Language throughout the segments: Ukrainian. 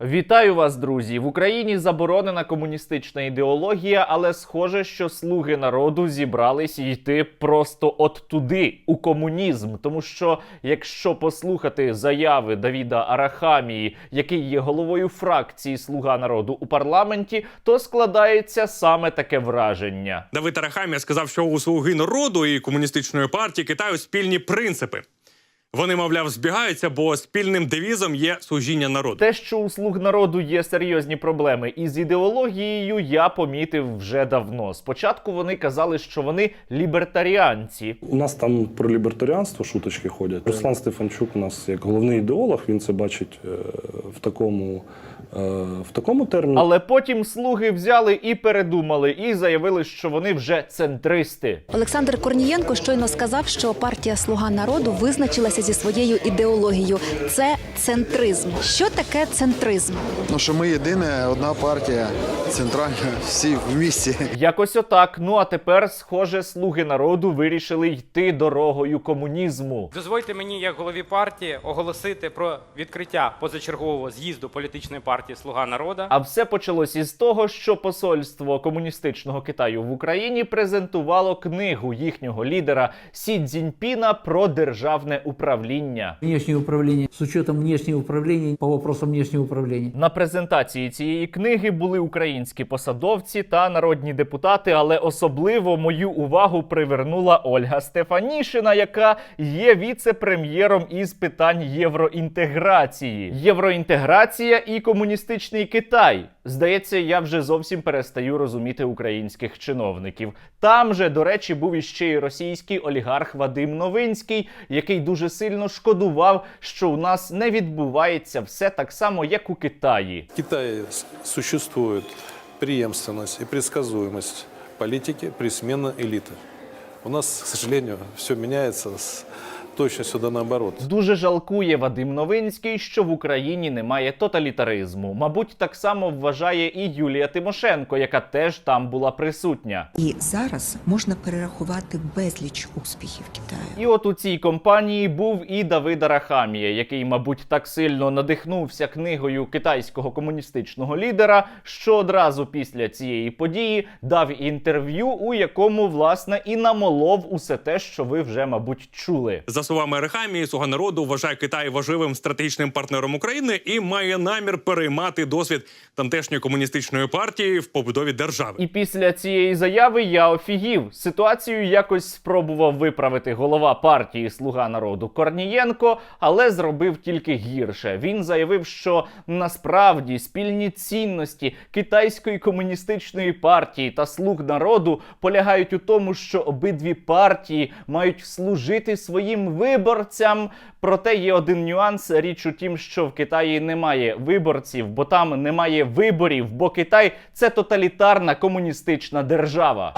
Вітаю вас, друзі! В Україні заборонена комуністична ідеологія, але схоже, що слуги народу зібрались йти просто от туди, у комунізм. Тому що, якщо послухати заяви Давіда Арахамії, який є головою фракції Слуга народу у парламенті, то складається саме таке враження. Давид Арахамія сказав, що у слуги народу і комуністичної партії Китаю спільні принципи. Вони, мовляв, збігаються, бо спільним девізом є служіння народу. Те, що у слуг народу є серйозні проблеми із ідеологією, я помітив вже давно. Спочатку вони казали, що вони лібертаріанці. У нас там про лібертаріанство шуточки ходять. Руслан Стефанчук у нас як головний ідеолог, він це бачить е, в такому, е, в такому терміні. Але потім слуги взяли і передумали, і заявили, що вони вже центристи. Олександр Корнієнко щойно сказав, що партія Слуга народу визначилася зі своєю ідеологією. Це центризм. Що таке центризм? Ну, що ми єдина одна партія центральна, всі в місті. Якось отак. Ну а тепер, схоже, слуги народу вирішили йти дорогою комунізму. Дозвольте мені, як голові партії, оголосити про відкриття позачергового з'їзду політичної партії Слуга народу. А все почалось із того, що посольство комуністичного Китаю в Україні презентувало книгу їхнього лідера Сі Цзіньпіна про державне управління. Внешнее управление с учетом внешнего управления по вопросам внешнего управления. На презентації цієї книги були українські посадовці та народні депутати, але особливо мою увагу привернула Ольга Стефанішина, яка є віце-прем'єром із питань євроінтеграції. Євроінтеграція і комуністичний Китай. Здається, я вже зовсім перестаю розуміти українських чиновників. Там же, до речі, був іще й російський олігарх Вадим Новинський, який дуже сильно шкодував, що у нас не відбувається все так само, як у Китаї. В Китае с- і преемственность політики, предсказуемость политики при смене еліти. У нас, к сожалению, все міняється с точностью да наоборот. Дуже жалкує Вадим Новинський, що в Україні немає тоталітаризму. Мабуть, так само вважає і Юлія Тимошенко, яка теж там була присутня. І зараз можна перерахувати безліч успіхів Китаю. І от у цій компанії був і Давид Арахамія, який, мабуть, так сильно надихнувся книгою китайського комуністичного лідера, що одразу після цієї події дав інтерв'ю, у якому власне і намолов усе те, що ви вже, мабуть, чули. За словами Арахамії, слуга народу вважає Китай важливим стратегічним партнером України і має намір переймати досвід тамтешньої комуністичної партії в побудові держави. І після цієї заяви я офігів. Ситуацію якось спробував виправити голова партії Слуга народу Корнієнко, але зробив тільки гірше. Він заявив, що насправді спільні цінності китайської комуністичної партії та слуг народу полягають у тому, що обидві партії мають служити своїм виборцям. Проте є один нюанс. Річ у тім, що в Китаї немає виборців, бо там немає виборів, бо Китай це тоталітарна комуністична держава.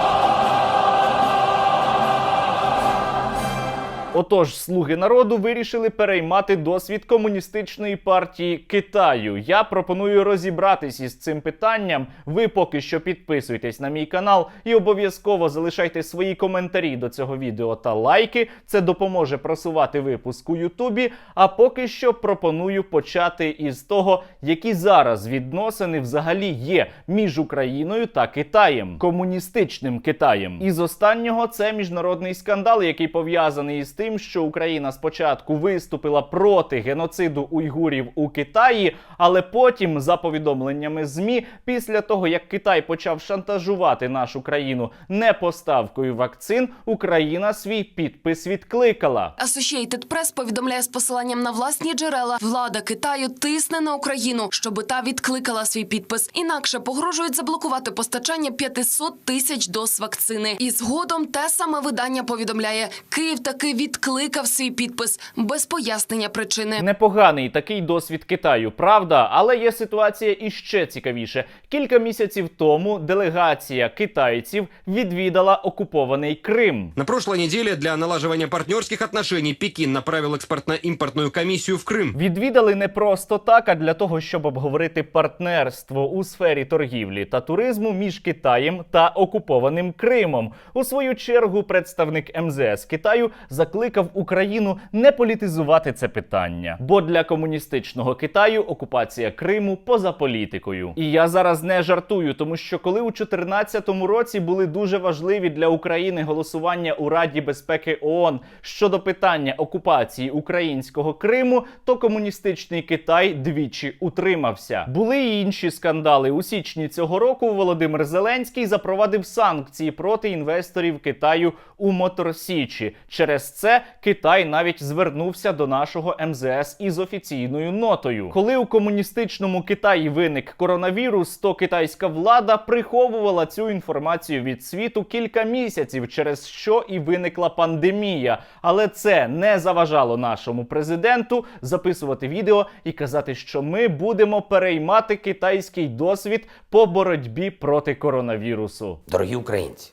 Отож, слуги народу вирішили переймати досвід комуністичної партії Китаю. Я пропоную розібратись із цим питанням. Ви поки що підписуйтесь на мій канал і обов'язково залишайте свої коментарі до цього відео та лайки. Це допоможе просувати випуск у Ютубі. А поки що пропоную почати із того, які зараз відносини взагалі є між Україною та Китаєм, комуністичним Китаєм. Із останнього це міжнародний скандал, який пов'язаний із тим, що Україна спочатку виступила проти геноциду уйгурів у Китаї, але потім, за повідомленнями ЗМІ, після того як Китай почав шантажувати нашу країну непоставкою вакцин, Україна свій підпис відкликала. Associated Press повідомляє з посиланням на власні джерела. Влада Китаю тисне на Україну, щоби та відкликала свій підпис. Інакше погрожують заблокувати постачання 500 тисяч доз вакцини. І згодом те саме видання повідомляє, Київ таки відкликав свій підпис без пояснення причини. Непоганий такий досвід Китаю, правда, але є ситуація іще цікавіше. Кілька місяців тому делегація китайців відвідала окупований Крим. На прошлой неделе для налаживания партнерских отношений Пекин направил экспортно-импортную комиссию в Крым. Відвідали не просто так, а для того, щоб обговорити партнерство у сфері торгівлі та туризму між Китаєм та окупованим Кримом. У свою чергу представник МЗС Китаю закликав закликав Україну не політизувати це питання. Бо для комуністичного Китаю окупація Криму поза політикою. І я зараз не жартую, тому що коли у 2014 році були дуже важливі для України голосування у Раді безпеки ООН щодо питання окупації українського Криму, то комуністичний Китай двічі утримався. Були й інші скандали. У січні цього року Володимир Зеленський запровадив санкції проти інвесторів Китаю у Моторсічі. Через це Китай навіть звернувся до нашого МЗС із офіційною нотою. Коли у комуністичному Китаї виник коронавірус, то китайська влада приховувала цю інформацію від світу кілька місяців, через що і виникла пандемія. Але це не заважало нашому президенту записувати відео і казати, що ми будемо переймати китайський досвід по боротьбі проти коронавірусу. Дорогі українці,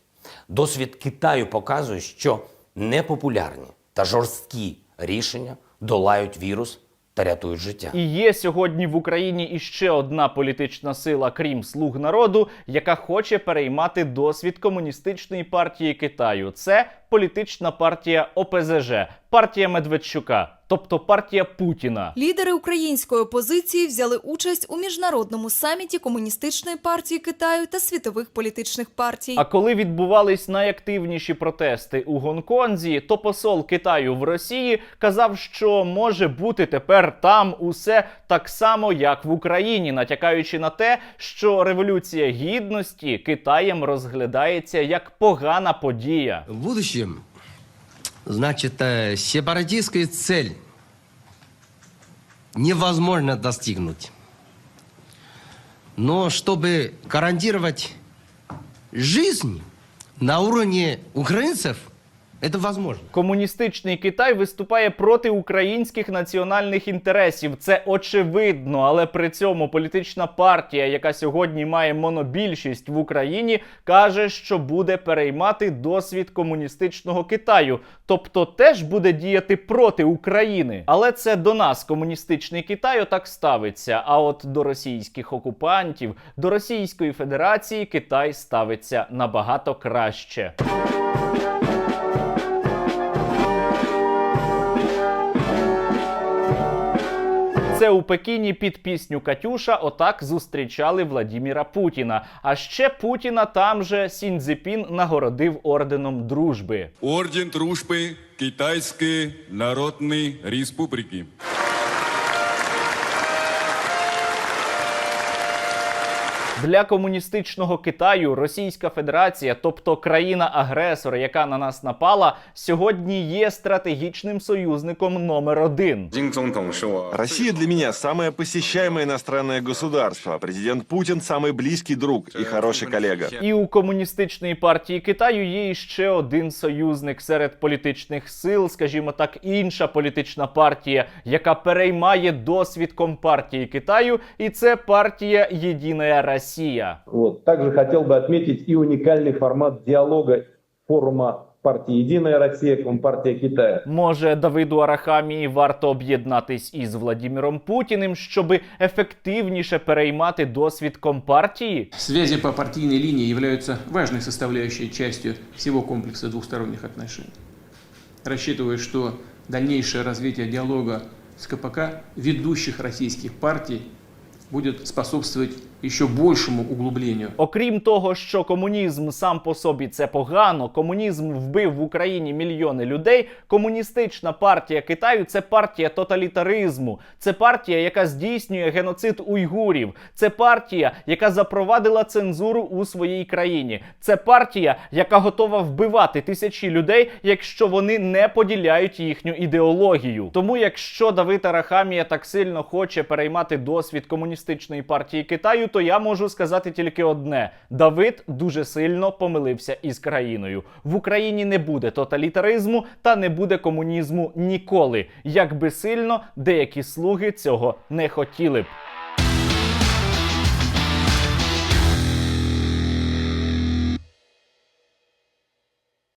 досвід Китаю показує, що непопулярні та жорсткі рішення долають вірус та рятують життя. І є сьогодні в Україні іще одна політична сила, крім слуг народу, яка хоче переймати досвід комуністичної партії Китаю. Це політична партія ОПЗЖ, партія Медведчука, тобто партія Путіна. Лідери української опозиції взяли участь у міжнародному саміті комуністичної партії Китаю та світових політичних партій. А коли відбувались найактивніші протести у Гонконзі, то посол Китаю в Росії казав, що може бути тепер там усе так само, як в Україні, натякаючи на те, що революція гідності Китаєм розглядається як погана подія. В будущем, значит, э, сепаратистскую цель невозможно достигнуть. Но чтобы гарантировать жизнь на уровне украинцев, это возможно. Комуністичний Китай виступає проти українських національних інтересів. Це очевидно, але при цьому політична партія, яка сьогодні має монобільшість в Україні, каже, що буде переймати досвід комуністичного Китаю, тобто теж буде діяти проти України. Але це до нас комуністичний Китай отак ставиться. А от до російських окупантів, до Російської Федерації Китай ставиться набагато краще. Це у Пекіні під пісню Катюша отак зустрічали Владіміра Путіна. А ще Путіна там же Сіньцзепін нагородив орденом дружби. Орден дружби Китайської Народної Республики. Для комуністичного Китаю Російська Федерація, тобто країна-агресор, яка на нас напала, сьогодні є стратегічним союзником номер один. Россия для меня самое посещаемое иностранное государство. Президент Путин самый близкий друг и хороший коллега. І у комуністичної партії Китаю є ще один союзник серед політичних сил, скажімо так, інша політична партія, яка переймає досвід компартії Китаю, і це партія Єдина Росія. Вот. Также хотел бы отметить и уникальный формат диалога форума партии «Единая Россия» Компартия Китая. Може, Давиду Арахамії варто об'єднатись із Владіміром Путіним, щоби ефективніше переймати досвід компартії? Связи по партийной линии являются важной составляющей частью всего комплекса двухсторонних отношений. Рассчитываю, что дальнейшее развитие диалога с КПК ведущих российских партий будет способствовать еще большему углублению Окрім того, що комунізм сам по собі це погано, комунізм вбив в Україні мільйони людей. Комуністична партія Китаю це партія тоталітаризму, це партія, яка здійснює геноцид уйгурів, це партія, яка запровадила цензуру у своїй країні. Це партія, яка готова вбивати тисячі людей, якщо вони не поділяють їхню ідеологію. Тому, якщо Давид Арахамія так сильно хоче переймати досвід комуністичної партії Китаю, то я можу сказати тільки одне: Давид дуже сильно помилився із країною. В Україні не буде тоталітаризму та не буде комунізму ніколи, як би сильно деякі слуги цього не хотіли б.